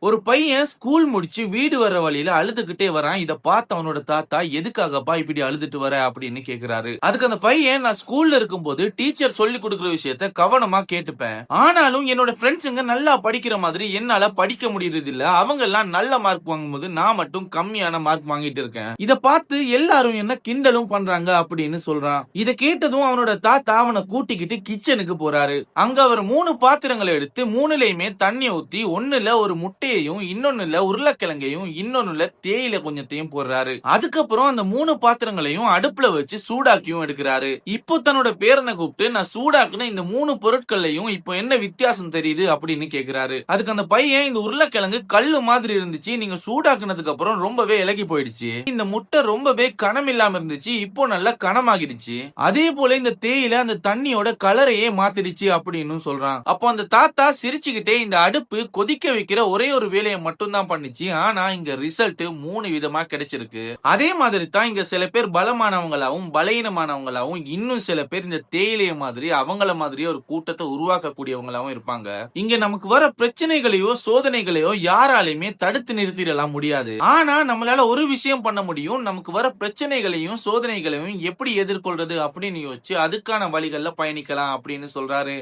ஒரு பையன் ஸ்கூல் முடிச்சு வீடு வர்ற வழியில அழுதுகிட்டே வரான். இதை பார்த்து அவனோட தாத்தா எதுக்காகப்பா இப்படி அழுதுட்டு வர? அப்படின்னு கேக்குறாரு. அதுக்கு அந்த பையன் நான் ஸ்கூல்ல இருக்கும்போது டீச்சர் சொல்லி கொடுக்குற விஷயத்த கவனமா கேட்டுப்பேன். ஆனாலும் என்னோட ஃப்ரெண்ட்ஸுங்க நல்லா படிக்கிற மாதிரி என்னால படிக்க முடியறது இல்ல அவங்க எல்லாம் நல்ல மார்க் வாங்கும்போது நான் மட்டும் கம்மியான மார்க் வாங்கிட்டு இருக்கேன். இதை பார்த்து எல்லாரும் என்ன கிண்டலும் பண்றாங்க? அப்படின்னு சொல்றான். இதை கேட்டதும் அவனோட தாத்தா அவனை கூட்டிக்கிட்டு கிச்சனுக்கு போறாரு. அங்க அவர் மூணு பாத்திரங்களை எடுத்து மூணுலயுமே தண்ணி ஊத்தி ஒண்ணுல ஒரு முட்டை முட்டையையும் இன்னொன்னுல உருளைக்கிழங்கையும் இன்னொன்னுல தேயிலை கொஞ்சத்தையும் போடுறாரு. அதுக்கப்புறம் அந்த மூணு பாத்திரங்களையும் அடுப்புல வச்சு சூடாக்கியும் எடுக்கிறாரு. இப்போ தன்னோட பேரனை கூப்பிட்டு நான் சூடாக்குன இந்த மூணு பொருட்கள்லயும் இப்போ என்ன வித்தியாசம் தெரியுது? அப்படின்னு கேக்குறாரு. அதுக்கு அந்த பையன் இந்த உருளைக்கிழங்கு கல்லு மாதிரி இருந்துச்சு நீங்க சூடாக்குனதுக்கு அப்புறம் ரொம்பவே இலகி போயிடுச்சு. இந்த முட்டை ரொம்பவே கனம் இல்லாம இருந்துச்சு இப்போ நல்லா கனமாகிடுச்சு. அதே போல இந்த தேயிலை அந்த தண்ணியோட கலரையே மாத்திடுச்சு அப்படின்னு சொல்றான். அப்போ அந்த தாத்தா சிரிச்சுக்கிட்டே இந்த அடுப்பு கொதிக்க வைக்கிற ஒரே ஒரு வேலையை மட்டும் தான் பண்ணுச்சு. ஆனா இங்க ரிசல்ட் மூணு விதமா கிடைச்சிருக்கு. அதே மாதிரி தான் இங்க சில பேர் பலமானவங்களாவும் பலகீனமானவங்களாவும் இன்னும் சில பேர் இந்த தேயிலைய மாதிரி அவங்கள மாதிரியே ஒரு கூட்டத்தை உருவாக்கக்கூடியவங்களாவும் இருப்பாங்க. இங்க நமக்கு வர பிரச்சனைகளையோ சோதனைகளையோ யாராலையுமே தடுத்து நிறுத்திடலாம் முடியாது. ஆனா நம்மளால ஒரு விஷயம் பண்ண முடியும். நமக்கு வர பிரச்சனைகளையும் சோதனைகளையும் எப்படி எதிர்கொள்றது அப்படின்னு யோசிச்சு அதுக்கான வழிகள்ல பயணிக்கலாம் அப்படின்னு சொல்றாரு